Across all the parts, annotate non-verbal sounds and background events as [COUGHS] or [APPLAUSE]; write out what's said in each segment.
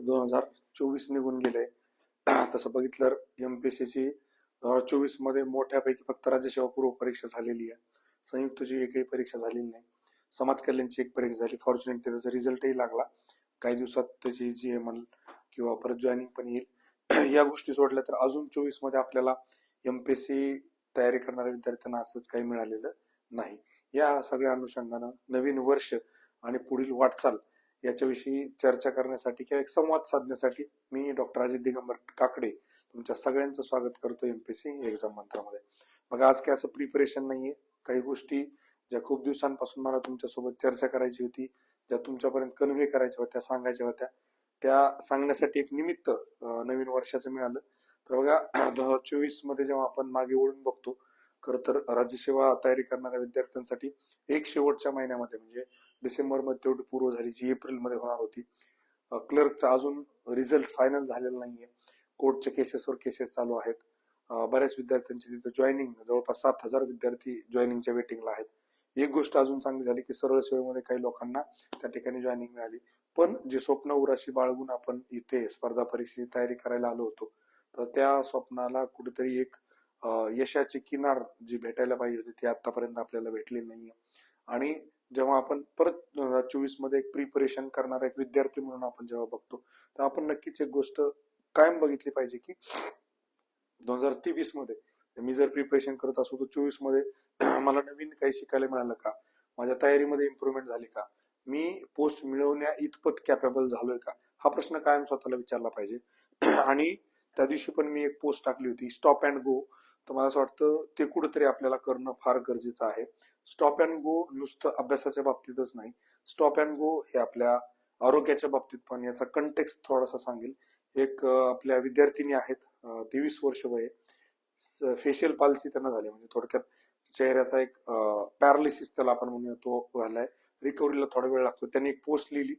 दोन हजार चोवीस निघून गेले. [CLEARS THROAT] तसं बघितलं एम पी एस सीची दोन हजार चोवीसमध्ये मोठ्यापैकी फक्त राज्यसेवा पूर्व परीक्षा झालेली आहे. संयुक्तची एकही परीक्षा झालेली नाही. समाज कल्याणची एक परीक्षा झाली. फॉर्च्युनेटली त्याचा रिझल्टही लागला. काही दिवसात त्याची जी एम एल किंवा परत जॉईनिंग पण येईल. [CLEARS THROAT] या गोष्टी सोडल्या तर अजून चोवीसमध्ये आपल्याला एम पी एस सी तयारी करणाऱ्या विद्यार्थ्यांना असंच काही मिळालेलं नाही. या सगळ्या अनुषंगानं नवीन वर्ष आणि पुढील वाटचाल याच्याविषयी चर्चा करण्यासाठी किंवा एक संवाद साधण्यासाठी मी डॉक्टर अजित दिगंबर काकडे तुमच्या सगळ्यांचं स्वागत करतो एमपीसी एक्झाम मंत्रामध्ये मग आज काय असं प्रिपरेशन नाहीये. काही गोष्टी ज्या खूप दिवसांपासून मला तुमच्यासोबत चर्चा करायची होती ज्या तुमच्यापर्यंत कन्व्हे करायच्या होत्या सांगायच्या होत्या त्या सांगण्यासाठी एक निमित्त नवीन वर्षाचं मिळालं. तर बघा दोन हजार चोवीसमध्ये जेव्हा आपण मागे वळून बघतो खरं तर राज्यसेवा तयारी करणाऱ्या विद्यार्थ्यांसाठी एक शेवटच्या महिन्यामध्ये म्हणजे डिसेंबरमध्ये तेवढी पूर्व झाली जी एप्रिलमध्ये होणार होती. क्लर्कचा अजून रिझल्ट फायनल झालेला नाहीये. कोर्टच्या केसेसवर केसेस चालू आहेत. बऱ्याच विद्यार्थ्यांची तिथे जॉईनिंग जवळपास सात हजार विद्यार्थी जॉईनिंगच्या वेटिंगला आहेत. एक गोष्ट अजून चांगली झाली की सरळ सेवेमध्ये काही लोकांना त्या ठिकाणी जॉईनिंग मिळाली. पण जे स्वप्न उराशी बाळगून आपण इथे स्पर्धा परीक्षेची तयारी करायला आलो होतो तर त्या स्वप्नाला कुठेतरी एक यशाची किनार जी भेटायला पाहिजे होती ती आतापर्यंत आपल्याला भेटली नाहीये. आणि जेव्हा आपण परत दोन हजार चोवीसमध्ये एक प्रिपरेशन करणारा एक विद्यार्थी म्हणून आपण जेव्हा बघतो तर आपण नक्कीच एक गोष्ट कायम बघितली पाहिजे की दोन हजार तेवीसमध्ये मी जर प्रिपरेशन करत असू तर चोवीसमध्ये [CLEARS THROAT] मला नवीन काही शिकायला मिळालं का? माझ्या तयारीमध्ये इम्प्रुव्हमेंट झाली का? मी पोस्ट मिळवण्या इतपत कॅपेबल झालोय का? हा प्रश्न कायम स्वतःला विचारला पाहिजे. [CLEARS THROAT] आणि त्या दिवशी पण मी एक पोस्ट टाकली होती स्टॉप अँड गो तर मला असं वाटतं ते कुठेतरी आपल्याला करणं फार गरजेचं आहे. स्टॉप अँड गो नुसतं अभ्यासाच्या बाबतीतच नाही. स्टॉप अँड गो हे आपल्या आरोग्याच्या बाबतीत पण याचा कंटेक्स्ट थोडासा सांगेल. एक आपल्या विद्यार्थिनी आहेत तेवीस वर्ष वय. फेशियल पाल्सी त्यांना झाली. म्हणजे थोडक्यात चेहऱ्याचा एक पॅरालिसिस त्याला आपण म्हणूया तो झालाय. रिकव्हरीला थोडा वेळ लागतो. त्यांनी एक पोस्ट लिहिली.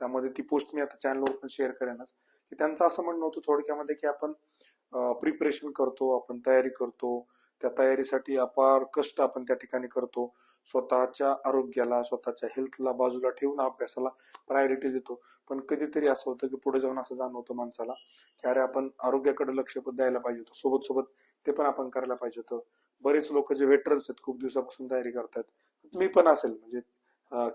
त्यामध्ये ती पोस्ट मी आता चॅनलवर पण शेअर करेनच. की त्यांचं असं म्हणणं होतं थोडक्यामध्ये की आपण प्रिपरेशन करतो आपण तयारी करतो. त्या तयारीसाठी अपार कष्ट आपण त्या ठिकाणी करतो. स्वतःच्या आरोग्याला स्वतःच्या हेल्थला बाजूला ठेवून अभ्यासाला प्रायोरिटी देतो. पण कधीतरी असं होतं की पुढे जाऊन असं जाणवतं माणसाला की अरे आपण आरोग्याकडे लक्ष द्यायला पाहिजे होतं. सोबत सोबत ते पण आपण करायला पाहिजे होतं. बरेच लोक जे वेटरन्स आहेत खूप दिवसापासून तयारी करतात. मी पण असेल म्हणजे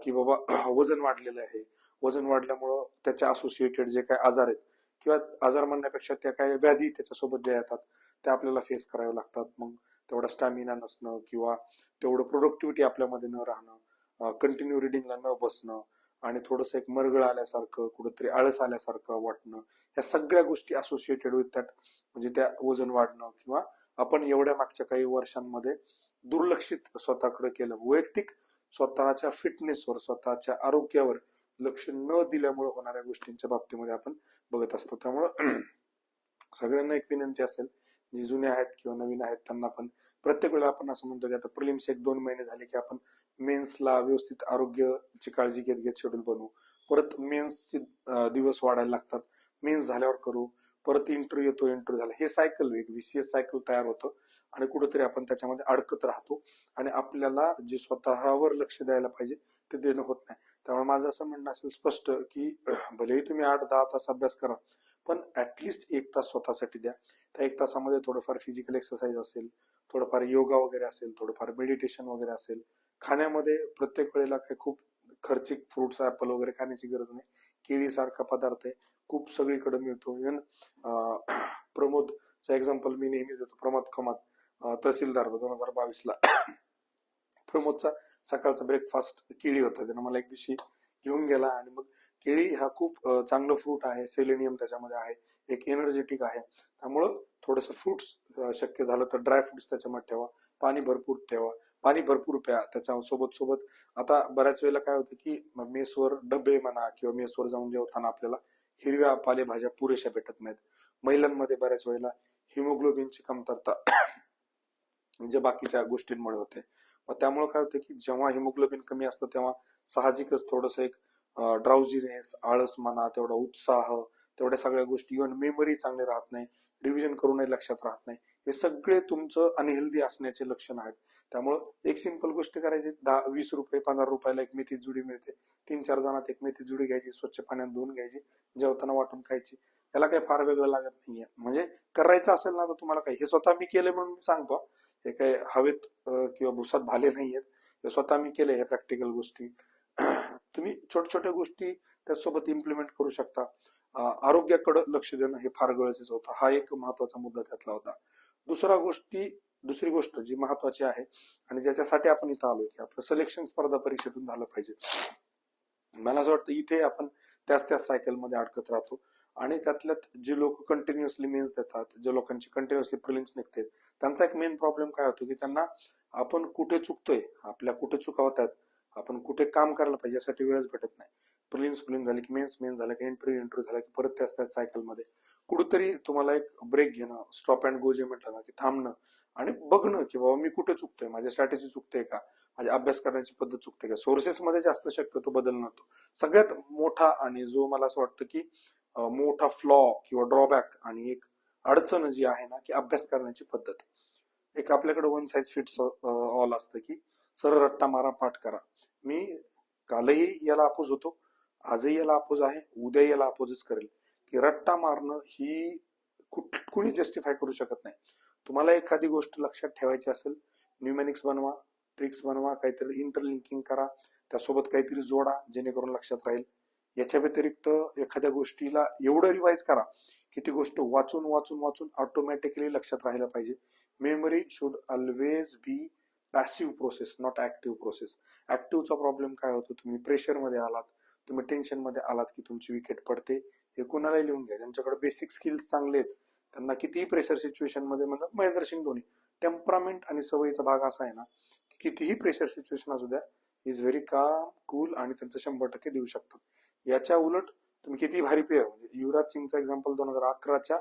की बाबा [CLEARS THROAT] वजन वाढलेलं आहे. वजन वाढल्यामुळं त्याच्या असोसिएटेड जे काही आजार आहेत किंवा आजार म्हणण्यापेक्षा त्या काही व्याधी त्याच्यासोबत ज्या येतात त्या आपल्याला फेस कराव्या लागतात. मग तेवढा स्टॅमिना नसणं किंवा तेवढं प्रोडक्टिव्हिटी आपल्यामध्ये न राहणं कंटिन्यू रिडिंगला न बसणं आणि थोडंसं एक मरगळ आल्यासारखं कुठंतरी आळस आल्यासारखं वाटणं ह्या सगळ्या गोष्टी असोसिएटेड विथ दॅट म्हणजे त्या वजन वाढणं किंवा आपण एवढ्या मागच्या काही वर्षांमध्ये दुर्लक्षित स्वतःकडे केलं. वैयक्तिक स्वतःच्या फिटनेसवर स्वतःच्या आरोग्यावर लक्ष न दिल्यामुळे होणाऱ्या गोष्टींच्या बाबतीमध्ये आपण बघत असतो. त्यामुळं [CLEARS THROAT] सगळ्यांना एक विनंती असेल जे जुने आहेत किंवा नवीन आहेत त्यांना पण प्रत्येक वेळेला आपण असं म्हणतो की आता प्रिलिम्स एक दोन महिने झाले की आपण मेन्सला व्यवस्थित आरोग्याची काळजी घेत घेत शेड्यूल बनवू. परत मेन्सचे दिवस वाढायला लागतात. मेन्स झाल्यावर करू. परत इंटरव्ह्यू येतो इंटरव्ह्यू झाला. हे सायकल एक व्हीसीएस सायकल तयार होतं आणि कुठेतरी आपण त्याच्यामध्ये अडकत राहतो आणि आपल्याला जे स्वतःवर लक्ष द्यायला पाहिजे ते देणं होत नाही. त्यामुळे माझं असं म्हणणं असेल स्पष्ट की भलेही तुम्ही आठ दहा तास अभ्यास करा पण ॲटलिस्ट एक तास स्वतःसाठी द्या. त्या एक तासामध्ये थोडंफार फिजिकल एक्सरसाइज असेल थोडंफार योगा वगैरे असेल थोडंफार मेडिटेशन वगैरे असेल. खाण्यामध्ये प्रत्येक वेळेला काही खूप खर्चिक फ्रुट्स ऍपल वगैरे खाण्याची गरज नाही. केळीसारखा पदार्थ आहे. खूप सगळीकडे मिळतो. इव्हन प्रमोदचा एक्झाम्पल मी नेहमीच देतो. प्रमोद कमात तहसीलदार दोन हजार बावीसला प्रमोदचा सकाळचा ब्रेकफास्ट केळी होता. त्यानं मला एक दिवशी घेऊन गेला आणि मग केळी हा खूप चांगलं फ्रूट आहे सेलेनियम त्याच्यामध्ये आहे एक एनर्जेटिक आहे. त्यामुळं थोडंसं फ्रुट्स शक्य झालं तर ड्राय फ्रुट्स त्याच्यामध्ये ठेवा पाणी भरपूर ठेवा पाणी भरपूर प्या त्याच्या सोबत. सोबत आता बऱ्याच वेळेला काय होतं की मेसवर डबे म्हणा किंवा मेसवर जाऊन जेवताना आपल्याला हिरव्या पालेभाज्या पुरेशा भेटत नाहीत. महिलांमध्ये बऱ्याच वेळेला हिमोग्लोबिनची कमतरता [COUGHS] म्हणजे बाकीच्या गोष्टींमुळे होते. मग त्यामुळे काय होतं की जेव्हा हिमोग्लोबिन कमी असतं तेव्हा साहजिकच थोडस एक ड्राउझीनेस आळस म्हणा तेवढा उत्साह तेवढ्या सगळ्या गोष्टी इव्हन मेमरी चांगली राहत नाही रिव्हिजन करूनही लक्षात राहत नाही. हे सगळे तुमचं अनहेल्दी असण्याचे लक्षण आहेत. त्यामुळं एक सिंपल गोष्ट करायची दहा वीस रुपये पंधरा रुपयाला एक मेथी जुडी मिळते. तीन चार जणात एक मेथी जुडी घ्यायची स्वच्छ पाण्यात धुवून घ्यायची जेवताना वाटून खायची. त्याला काही फार वेगळं लागत नाहीये. म्हणजे करायचं असेल ना तर तुम्हाला काही. हे स्वतः मी केले म्हणून मी सांगतो. हे काही हवेत किंवा भुसात भाले नाहीयेत. हे स्वतः मी केले हे प्रॅक्टिकल गोष्टी. [CLEARS THROAT] तुम्ही छोट्या छोट्या गोष्टी त्यासोबत इम्प्लिमेंट करू शकता. आरोग्याकडे लक्ष देणं हे फार गरजेचं होतं. हा एक महत्त्वाचा मुद्दा त्यातला होता. दुसरा गोष्टी दुसरी गोष्ट जी महत्वाची आहे आणि ज्याच्यासाठी आपण इथं आलोय की आपलं सिलेक्शन स्पर्धा परीक्षेतून झालं पाहिजे. मला असं वाटतं इथे आपण त्याच त्याच सायकलमध्ये अडकत राहतो आणि त्यातल्यात जे लोक कंटिन्युअसली मेन्स देतात जे लोकांची कंटिन्युअसली प्रिलिम्स निघतात त्यांचा एक मेन प्रॉब्लेम काय होतो की त्यांना आपण कुठे चुकतोय आपल्या कुठे चुका होतात आपण कुठे काम करायला पाहिजे यासाठी वेळच भेटत नाही. प्रिलिम्स प्रिलिम झाले की मेन्स मेन्स झालं की इंटरव्ह्यू इंटरव्ह्यू झाला की परत त्याच त्याच सायकलमध्ये कुठंतरी तुम्हाला एक ब्रेक घेणं स्टॉप अँड गो जे म्हटलं ना की थांबणं आणि बघणं की बाबा मी कुठे चुकतोय माझी स्ट्रॅटेजी चुकते का? माझ्या अभ्यास करण्याची पद्धत चुकते का? सोर्सेसमध्ये जास्त शक्यतो बदल नव्हतो. सगळ्यात मोठा आणि जो मला असं वाटतं की मोठा फ्लॉ किंवा ड्रॉबॅक आणि एक अडचण जी आहे ना की अभ्यास करण्याची पद्धत. एक आपल्याकडे वन साईज फिट्स ऑल असतं की सरळ रट्टा मारा पाठ करा. मी कालही याला अपोज होतो आजही याला अपोज आहे उद्या याला अपोजच करेल. की रट्टा मारणं ही कुठ कुणी जस्टिफाय करू शकत नाही. तुम्हाला एखादी गोष्ट लक्षात ठेवायची असेल न्यूमॅनिक्स बनवा ट्रिक्स बनवा काहीतरी इंटरलिंकिंग करा त्यासोबत काहीतरी जोडा जेणेकरून लक्षात राहील. याच्या व्यतिरिक्त एखाद्या गोष्टीला एवढं रिवाईज करा की ती गोष्ट वाचून वाचून वाचून ऑटोमॅटिकली लक्षात राहायला पाहिजे. Memory should always be passive process not active process ऍक्टिव्हचा problem काय होतो? तुम्ही प्रेशरमध्ये आलात. तुम्ही टेन्शनमध्ये आलात की तुमची विकेट पडते. हे कुणालाही लिहून घ्या. ज्यांच्याकडे बेसिक स्किल्स चांगले आहेत त्यांना कितीही प्रेशर सिच्युएशनमध्ये म्हणतात महेंद्र सिंग धोनी. टेम्परामेंट आणि सवयीचा भाग असा आहे ना की कितीही प्रेशर सिच्युएशन असू द्या इज व्हेरी काम कूल आणि त्यांचं शंभर टक्के देऊ शकतात. याच्या उलट तुम्ही किती भारी प्लेअर म्हणजे युवराज सिंगचा एक्झाम्पल दोन हजार अकराच्या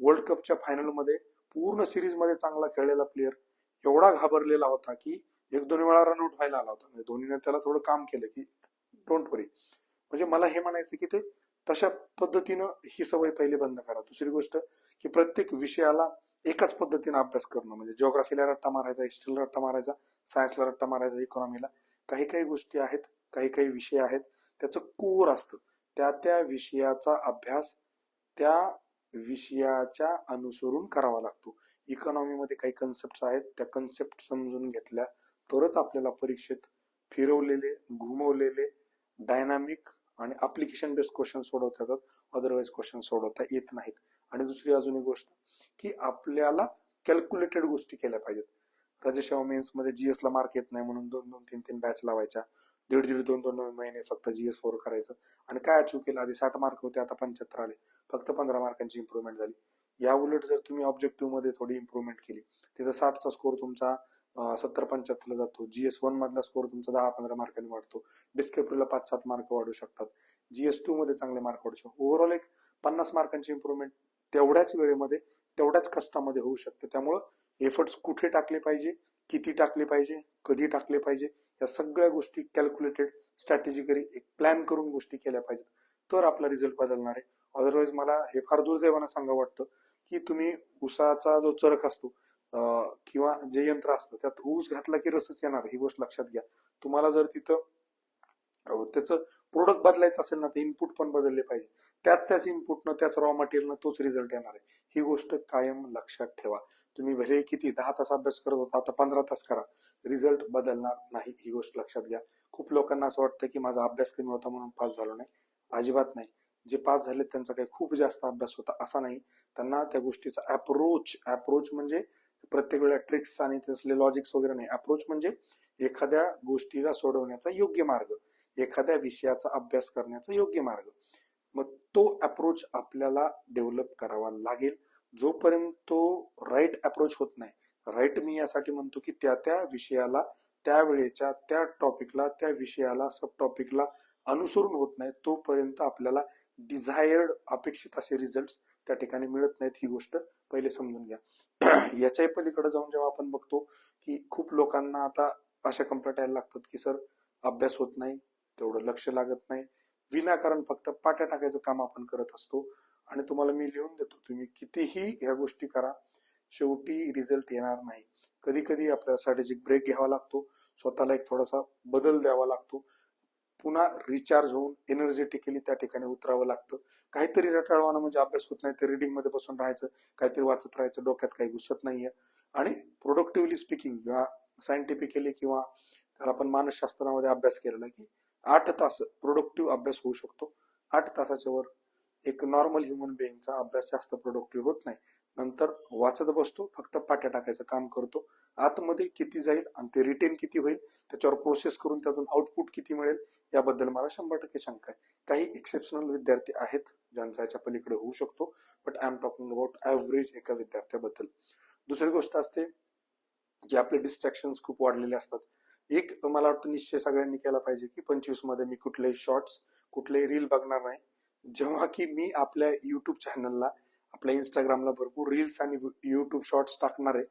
वर्ल्ड कपच्या फायनलमध्ये पूर्ण सिरीजमध्ये चांगला खेळलेला प्लेअर एवढा घाबरलेला होता की एक दोन वेळा रनआउट व्हायला आला होता. म्हणजे धोनीने त्याला थोडं काम केलं की डोंट वरी म्हणजे मला हे म्हणायचं की ते तशा पद्धतीनं ही सवय पहिले बंद करा. दुसरी गोष्ट की प्रत्येक विषयाला एकाच पद्धतीनं अभ्यास करणं. म्हणजे जिओग्राफीला रट्टा मारायचा हिस्ट्रीला रट्टा मारायचा सायन्सला रट्टा मारायचा इकॉनॉमीला काही काही गोष्टी आहेत काही काही विषय आहेत त्याचं कोर असतं. त्या त्या विषयाचा अभ्यास त्या विषयाच्या अनुसरून करावा लागतो. इकॉनॉमीमध्ये काही कन्सेप्ट आहेत त्या कन्सेप्ट समजून घेतल्या तरच आपल्याला परीक्षेत फिरवलेले घुमवलेले डायनामिक आणि अप्लिकेशन बेस्ड क्वेश्चन सोडवता येतात. अदरवाईज क्वेश्चन सोडवता येत नाहीत. आणि दुसरी अजून एक गोष्ट की आपल्याला कॅल्क्युलेटेड गोष्टी केल्या पाहिजेत. राजेशाह मेन्समध्ये जीएस ला मार्क येत नाही म्हणून दोन दोन तीन तीन बॅच लावायच्या. दीड दीड दोन दोन महिने फक्त जीएस फोर करायचं. आणि काय अचूक केलं? आधी साठ मार्क होते आता पंच्याहत्तर आले. फक्त पंधरा मार्कांची इम्प्रुव्हमेंट झाली. या उलट जर तुम्ही ऑब्जेक्टिव्हमध्ये थोडी इम्प्रुव्हमेंट केली तिथं साठचा स्कोर तुमचा सत्तर पंच्याहत्तरला जातो. जीएस वन मधला स्कोर तुमचा दहा पंधरा मार्कांनी वाढतो. डिस्क्रिप्टिव्हला पाच सात मार्क वाढू शकतात. जीएस टू मध्ये चांगले मार्क वाढू शकतात. ओव्हरऑल एक पन्नास मार्कांची इम्प्रुव्हमेंट तेवढ्याच वेळेमध्ये तेवढ्याच कष्टामध्ये होऊ शकते. त्यामुळं एफर्ट्स कुठे टाकले पाहिजे किती टाकले पाहिजे कधी टाकले पाहिजे या सगळ्या गोष्टी कॅल्क्युलेटेड स्ट्रॅटेजिकली एक प्लॅन करून गोष्टी केल्या पाहिजेत. तर आपला रिझल्ट बदलणार आहे. अदरवाईज मला हे फार दुर्दैवानं सांगा वाटतं. की तुम्ही उसाचा जो चरक असतो किंवा जे यंत्र असतं त्यात ऊस घातला की रसच येणार ही गोष्ट लक्षात घ्या. तुम्हाला जर तिथं त्याचं प्रोडक्ट बदलायचं असेल ना तर इनपुट पण बदलले पाहिजे. त्याच त्याच इनपुटनं त्याच रॉ मटेरियलनं तोच रिझल्ट येणार आहे. ही गोष्ट कायम लक्षात ठेवा. तुम्ही भले किती दहा तास अभ्यास करत होता आता पंधरा तास करा. रिझल्ट बदलणार नाही ही गोष्ट लक्षात घ्या. खूप लोकांना असं वाटतं की माझा अभ्यास कमी होता म्हणून पास झालो नाही. अजिबात नाही. जे पास झाले त्यांचा काही खूप जास्त अभ्यास होता असा नाही. त्यांना त्या गोष्टीचा अप्रोच अप्रोच म्हणजे प्रत्येक वेळेला ट्रिक्स आणि त्यासले लॉजिक्स वगैरे नाही. अप्रोच म्हणजे एखाद्या गोष्टीला सोडवण्याचा योग्य मार्ग एखाद्या विषयाचा अभ्यास करण्याचा योग्य मार्ग. मग तो अप्रोच आपल्याला डेव्हलप करावा लागेल. जोपर्यंत तो राईट अप्रोच होत नाही राईट मी यासाठी म्हणतो की त्या त्या विषयाला त्या वेळेच्या त्या टॉपिकला त्या विषयाला सब टॉपिकला अनुसरून होत नाही तोपर्यंत आपल्याला डिझायर्ड अपेक्षित असे रिझल्ट त्या ठिकाणी मिळत नाहीत ही गोष्ट पहिले समजून घ्या. [CLEARS THROAT] याच्याही पलीकडे जाऊन जेव्हा आपण बघतो की खूप लोकांना आता अशा कंप्लेंट यायला लागतात की सर अभ्यास होत नाही तेवढं लक्ष लागत नाही. विनाकारण फक्त पाट्या टाकायचं काम आपण करत असतो आणि तुम्हाला मी लिहून देतो तुम्ही कितीही ह्या गोष्टी करा शेवटी रिझल्ट येणार नाही. कधी कधी आपल्याला स्ट्रॅटेजिक ब्रेक घ्यावा लागतो स्वतःला एक थोडासा बदल द्यावा लागतो. पुन्हा रिचार्ज होऊन एनर्जेटिकली त्या ठिकाणी उतरावं लागतं. काहीतरी रटाळवानं म्हणजे अभ्यास होत नाही तर रिडिंगमध्ये बसून राहायचं काहीतरी वाचत राहायचं डोक्यात काही घुसत नाहीये. आणि प्रोडक्टिव्हली स्पीकिंग किंवा सायंटिफिकली किंवा त्याला आपण मानसशास्त्रामध्ये अभ्यास केलेला की आठ तास प्रोडक्टिव्ह अभ्यास होऊ शकतो. आठ तासाच्या वर एक नॉर्मल ह्युमन बिईंगचा अभ्यास जास्त प्रोडक्टिव्ह होत नाही. नंतर वाचत बसतो फक्त पाट्या टाकायचं काम करतो. आतमध्ये किती जाईल आणि ते रिटेन किती होईल त्याच्यावर प्रोसेस करून त्यातून आउटपुट किती मिळेल याबद्दल मला शंभर टक्के शंका आहे. काही एक्सेप्शनल विद्यार्थी आहेत ज्यांचा याच्या पलीकडे होऊ शकतो but I am talking about average एका विद्यार्थ्याबद्दल. दुसरी गोष्ट असते जे आपले डिस्ट्रॅक्शन्स खूप वाढलेले असतात. एक मला वाटतं निश्चय सगळ्यांनी केला पाहिजे की पंचवीसमध्ये मी कुठलेही शॉर्ट्स कुठलेही रील बघणार नाही. जेव्हा की मी आपल्या युट्यूब चॅनलला आपल्या इंस्टाग्रामला भरपूर रील्स आणि युट्यूब शॉर्ट्स टाकणार आहे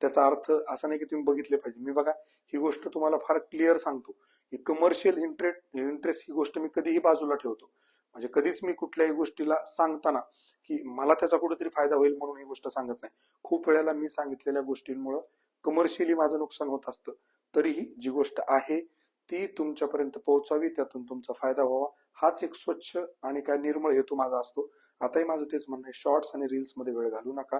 त्याचा अर्थ असा नाही की तुम्ही बघितले पाहिजे. मी बघा ही गोष्ट तुम्हाला फार क्लिअर सांगतो. ही कमर्शियल इंटरेस्ट इंटरेस्ट ही गोष्ट मी कधीही बाजूला ठेवतो. म्हणजे कधीच मी कुठल्याही गोष्टीला सांगताना की मला त्याचा कुठेतरी फायदा होईल म्हणून ही गोष्ट सांगत नाही. खूप वेळेला मी सांगितलेल्या गोष्टींमुळे कमर्शियली माझं नुकसान होत असतं. तरीही जी गोष्ट आहे ती तुमच्यापर्यंत पोहोचावी त्यातून तुमचा फायदा व्हावा. हाच एक स्वच्छ आणि काय निर्मळ हेतू माझा असतो. आताही माझं तेच म्हणणं आहे. शॉर्ट्स आणि रील्समध्ये वेळ घालू नका.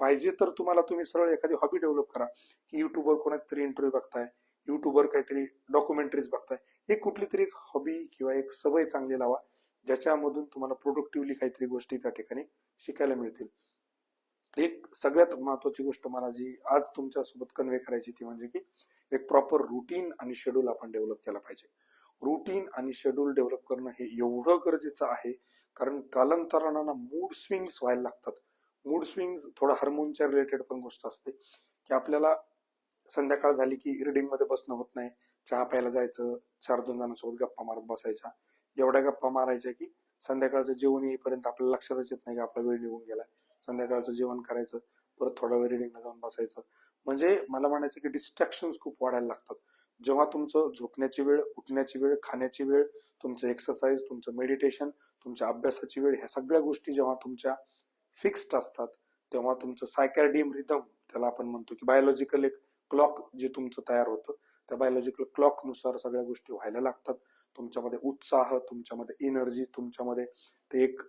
पाहिजे तर तुम्हाला तुम्ही सरळ एखादी हॉबी डेव्हलप करा. की युट्यूबवर कोणाची तरी इंटरव्ह्यू बघताय. युट्यूबवर काहीतरी डॉक्युमेंटरीज बघताय. हे कुठली तरी एक हॉबी किंवा एक सवय चांगली लावा ज्याच्यामधून तुम्हाला प्रोडक्टिव्हली काहीतरी गोष्टी त्या ठिकाणी शिकायला मिळतील. एक सगळ्यात महत्वाची गोष्ट मला जी आज तुमच्यासोबत कन्वे करायची ती म्हणजे की एक प्रॉपर रुटीन आणि शेड्यूल आपण डेव्हलप केला पाहिजे. रुटीन आणि शेड्यूल डेव्हलप करणं हे एवढं गरजेचं आहे कारण कालांतरानं मूड स्विंग्स व्हायला लागतात. मूड स्विंग्स थोडं हार्मोनच्या रिलेटेड पण गोष्ट असते की आपल्याला संध्याकाळ झाली की रिडिंगमध्ये बसणं होत नाही. चहा प्यायला जायचं चार दोन जणांसोबत गप्पा मारत बसायच्या एवढ्या गप्पा मारायच्या की संध्याकाळचं जेवण येईपर्यंत आपल्याला लक्षातच येत नाही की आपला वेळ निघून गेला संध्याकाळचं जेवण करायचं परत थोडा वेळ रिडिंगला जाऊन बसायचं. म्हणजे मला म्हणायचं की डिस्ट्रॅक्शन्स खूप वाढायला लागतात. जेव्हा तुमचं झोपण्याची वेळ उठण्याची वेळ खाण्याची वेळ तुमचं एक्सरसाइज तुमचं मेडिटेशन तुमच्या अभ्यासाची वेळ ह्या सगळ्या गोष्टी जेव्हा तुमच्या फिक्स्ड असतात तेव्हा तुमचं सायकॅर्डियम रिदम त्याला आपण म्हणतो की बायोलॉजिकल एक क्लॉक जे तुमचं तयार होतं त्या बायोलॉजिकल क्लॉकनुसार सगळ्या गोष्टी व्हायला लागतात. तुमच्यामध्ये उत्साह तुमच्यामध्ये एनर्जी तुमच्यामध्ये ते एक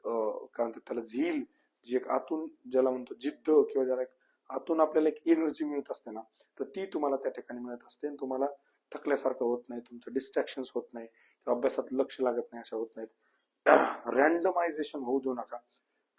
कारण त्याला झील जी एक आतून ज्याला म्हणतो जिद्द किंवा ज्याला एक आतून आपल्याला एक एनर्जी मिळत असते ना तर ती तुम्हाला त्या ठिकाणी मिळत असते आणि तुम्हाला थकल्यासारखं होत नाही तुमचं डिस्ट्रॅक्शन होत नाही किंवा अभ्यासात लक्ष लागत नाही अशा होत नाहीत. [CLEARS THROAT] रँडमायझेशन होऊ देऊ नका.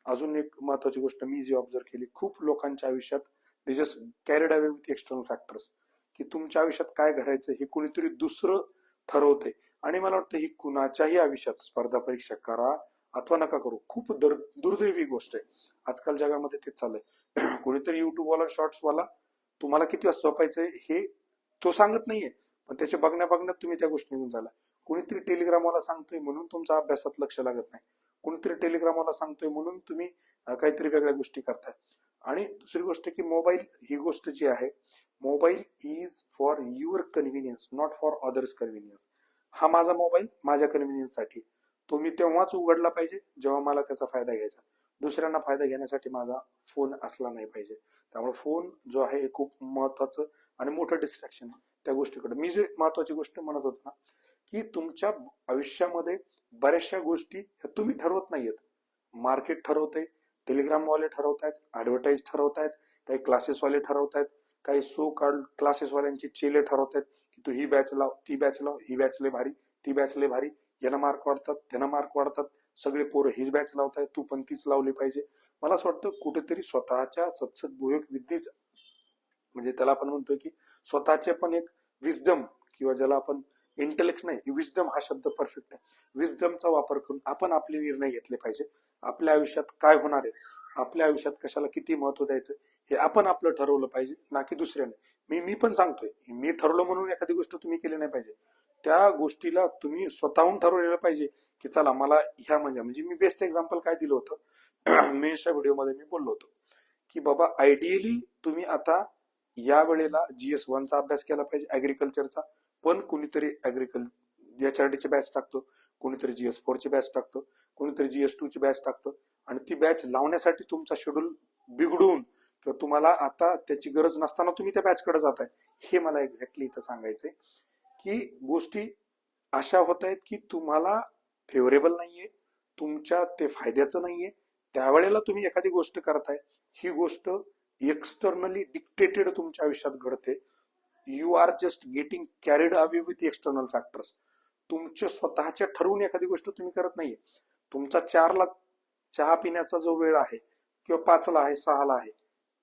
अजून एक महत्वाची गोष्ट मी जी ऑब्झर्व केली खूप लोकांच्या आयुष्यात they just carried away with external factors की तुमच्या आयुष्यात काय घडायचं हे कुणीतरी दुसरं ठरवतंय. आणि मला वाटतं ही कुणाच्याही आयुष्यात स्पर्धा परीक्षा करा अथवा नका करू. खूप दुर्दैवी गोष्ट आहे. आजकाल जगामध्ये तेच चाललंय. [CLEARS THROAT] कोणीतरी युट्यूबवाला शॉर्ट्सवाला तुम्हाला किती वाजता झोपायचंय हे तो सांगत नाहीये. पण त्याच्या बघण्या बघण्यात तुम्ही त्या गोष्टी निघून झाला कोणीतरी टेलिग्रामवाला सांगतोय म्हणून तुमचा अभ्यासात लक्ष लागत नाही. कोणीतरी टेलिग्रामवाला सांगतोय म्हणून तुम्ही काहीतरी वेगळ्या गोष्टी करताय. आणि दुसरी गोष्ट की मोबाईल ही गोष्ट जी आहे mobile is for your convenience not for others convenience हा माझा मोबाईल माझ्या कन्व्हिनियन्ससाठी तो मी तेव्हाच उघडला पाहिजे जेव्हा मला त्याचा फायदा घ्यायचा. दुसऱ्यांना फायदा घेण्यासाठी माझा फोन असला नाही पाहिजे. त्यामुळे फोन जो आहे हे खूप महत्वाचं आणि मोठं डिस्ट्रॅक्शन त्या गोष्टीकडे. मी जे महत्वाची गोष्ट म्हणत होतो ना की तुमच्या आयुष्यामध्ये बऱ्याचशा गोष्टी ह्या तुम्ही ठरवत नाहीयेत. मार्केट ठरवते टेलिग्रामवाले ठरवतायत ऍडव्हर्टाईज ठरवतायत काही क्लासेसवाले ठरवतायत काही सो कार्ड क्लासेसवाल्यांची चेले ठरवतायत की तू ही बॅच लाव ती बॅच लाव ही बॅच लय भारी ती बॅच लय भारी याला मार्क वाढतात त्यांना मार्क वाढतात सगळे पोरं हीच बॅच लावतायत तू पण तीच लावली पाहिजे. मला असं वाटतं कुठेतरी स्वतःच्या सत्सदभूयक विद्येच म्हणजे त्याला आपण म्हणतोय की स्वतःचे पण एक विजडम किंवा ज्याला आपण इंटेलेक्ट नाही विजडम हा शब्द परफेक्ट आहे. विजडमचा वापर करून आपण आपले निर्णय घेतले पाहिजे. आपल्या आयुष्यात काय होणार आहे? आपल्या आयुष्यात कशाला किती महत्त्व द्यायचं? हे आपण आपलं ठरवलं पाहिजे ना की दुसऱ्याने. मी मी पण सांगतोय मी ठरवलं म्हणून एखादी गोष्ट तुम्ही केली नाही पाहिजे. त्या गोष्टीला तुम्ही स्वतःहून ठरवलेलं पाहिजे की चला मला ह्या म्हणजे म्हणजे मी बेस्ट एक्झाम्पल काय दिलं होतं? [CLEARS THROAT] मेन्सच्या व्हिडिओमध्ये मी बोललो होतो की बाबा आयडियली तुम्ही आता या वेळेला जीएस वनचा अभ्यास केला पाहिजे ऍग्रिकल्चरचा पण कुणीतरी ऍग्रिकल डीचे बॅच टाकतो कोणीतरी जीएस फोरची बॅच टाकतो. कोणीतरी जीएस ची बॅच टाकतं. आणि ती बॅच लावण्यासाठी तुमचा शेड्यूल बिघडून किंवा तुम्हाला आता त्याची गरज नसताना तुम्ही त्या बॅचकडे जाताय. हे मला एक्झॅक्टली इथं सांगायचंय की गोष्टी अशा होत आहेत की तुम्हाला फेवरेबल नाहीये तुमच्या ते फायद्याचं नाहीये. त्यावेळेला तुम्ही एखादी गोष्ट करताय ही गोष्ट एक्सटर्नली डिक्टेटेड तुमच्या आयुष्यात घडते. You are just getting carried away with external factors तुमचे स्वतःच्या ठरवून एखादी गोष्ट तुम्ही करत नाहीये. तुमचा चारला चहा पिण्याचा जो वेळ आहे किंवा पाचला आहे सहाला आहे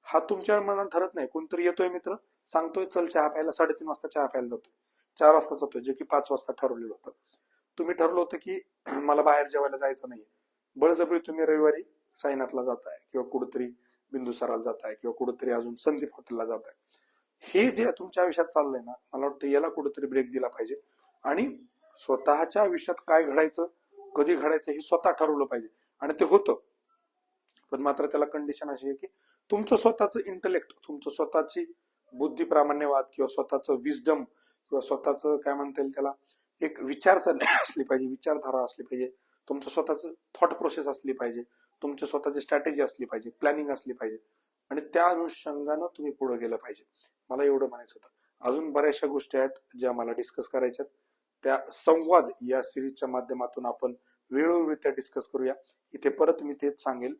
हा तुमच्या मनात ठरत नाही. कोणतरी येतोय मित्र सांगतोय चल चहा प्यायला साडेतीन वाजता चहा प्यायला जातोय. चार वाजता जातोय जे की पाच वाजता ठरवलेलं होतं. तुम्ही ठरलं होतं की [CLEARS THROAT] मला बाहेर जेवायला जायचं नाही बळजबरी तुम्ही रविवारी साईनाथला जाताय किंवा कुठेतरी बिंदुसराला जाताय किंवा कुठेतरी अजून संदीप हॉटेलला जाताय. हे जे तुमच्या आयुष्यात चाललंय ना मला वाटतं याला कुठेतरी ब्रेक दिला पाहिजे. आणि स्वतःच्या आयुष्यात काय घडायचं कधी घडायचं हे स्वतः ठरवलं पाहिजे. आणि ते होतं. पण मात्र त्याला कंडिशन अशी आहे की तुमचं स्वतःचं इंटलेक्ट तुमचं स्वतःची बुद्धी प्रामाण्यवाद किंवा स्वतःचं विजडम किंवा स्वतःचं काय म्हणता येईल त्याला एक विचारसरणी असली पाहिजे विचारधारा असली पाहिजे. तुमचं स्वतःचं थॉट प्रोसेस असली पाहिजे. तुमची स्वतःची स्ट्रॅटेजी असली पाहिजे प्लॅनिंग असली पाहिजे. आणि त्या अनुषंगानं तुम्ही पुढे गेलं पाहिजे. मला एवढं म्हणायचं होतं. अजून बऱ्याचशा गोष्टी आहेत ज्या मला डिस्कस करायच्यात त्या संवाद या सिरीजच्या माध्यमातून आपण वेळोवेळी त्या डिस्कस करूया. इथे परत मी तेच सांगेल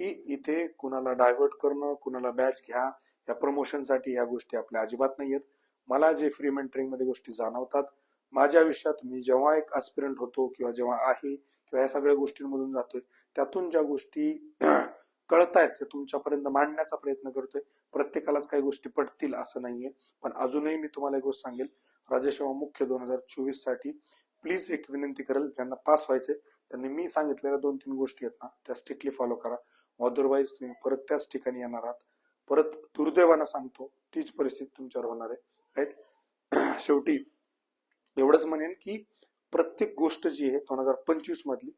की इथे कुणाला डायव्हर्ट करणं कुणाला बॅच घ्या या प्रमोशनसाठी ह्या गोष्टी आपल्या अजिबात नाही आहेत. मला जे फ्री मेंटरिंगमध्ये गोष्टी जाणवतात माझ्या आयुष्यात मी जेव्हा एक आस्पिरंट होतो किंवा जेव्हा आहे किंवा या सगळ्या गोष्टींमधून जातोय त्यातून ज्या गोष्टी [CLEARS THROAT] कळतायत त्या तुमच्यापर्यंत मांडण्याचा प्रयत्न करतोय प्रत्येकालाच काही गोष्टी पटतील असं नाहीये. पण अजूनही मी तुम्हाला एक गोष्ट सांगेल राजेशवा मुख्य दोन हजार चोवीससाठी प्लीज एक विनंती करेल ज्यांना पास व्हायचे त्यांनी मी सांगितलेल्या दोन तीन गोष्टी आहेत ना त्या स्ट्रिक्टली फॉलो करा. अदरवाईज तुम्ही परत त्याच ठिकाणी येणार आहात. परत दुर्दैवानं सांगतो तीच परिस्थिती तुमच्यावर होणार आहे. राईट [CLEARS THROAT] शेवटी एवढंच म्हणेन की प्रत्येक गोष्ट जी आहे दोन हजार पंचवीस मधली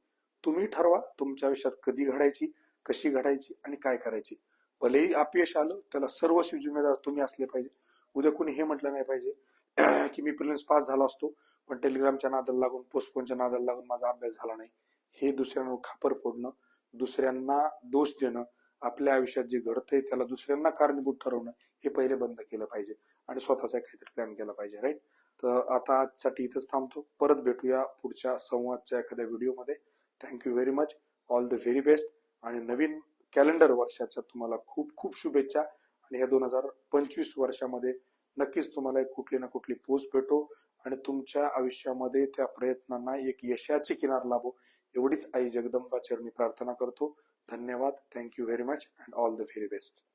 तुम्ही ठरवा तुमच्या आयुष्यात कधी घडायची कशी घडायची आणि काय करायची. भलेही अपयश आलं त्याला सर्वस्वी जिम्मेदार तुम्ही असले पाहिजे. उद्या कोणी हे म्हटलं नाही पाहिजे. [CLEARS THROAT] की मी प्रिलिम्स पास झालो असतो पण टेलिग्रामच्या नादाला लागून पोस्टपोनच्या नादाला लागून माझा अभ्यास झाला नाही. हे दुसऱ्यांवर खापर फोडणं दुसऱ्यांना दोष देणं आपल्या आयुष्यात जे घडतंय त्याला दुसऱ्यांना कारणीभूत ठरवणं हे पहिले बंद केलं पाहिजे आणि स्वतःचा काहीतरी प्लॅन केला पाहिजे राईट तर आता आजसाठी इथंच थांबतो. परत भेटूया पुढच्या संवादच्या एखाद्या व्हिडिओमध्ये thank you very much all the very best आणि नवीन कॅलेंडर वर्षाच्या तुम्हाला खूप खूप शुभेच्छा. आणि ह्या दोन हजार पंचवीस वर्षामध्ये नक्कीच तुम्हाला एक कुठली ना कुठली पोस्ट भेटो आणि तुमच्या आयुष्यामध्ये त्या प्रयत्नांना एक यशाची किनार लाभो. एवढीच आई जगदंबा चरणी प्रार्थना करतो. धन्यवाद. Thank you very much and all the very best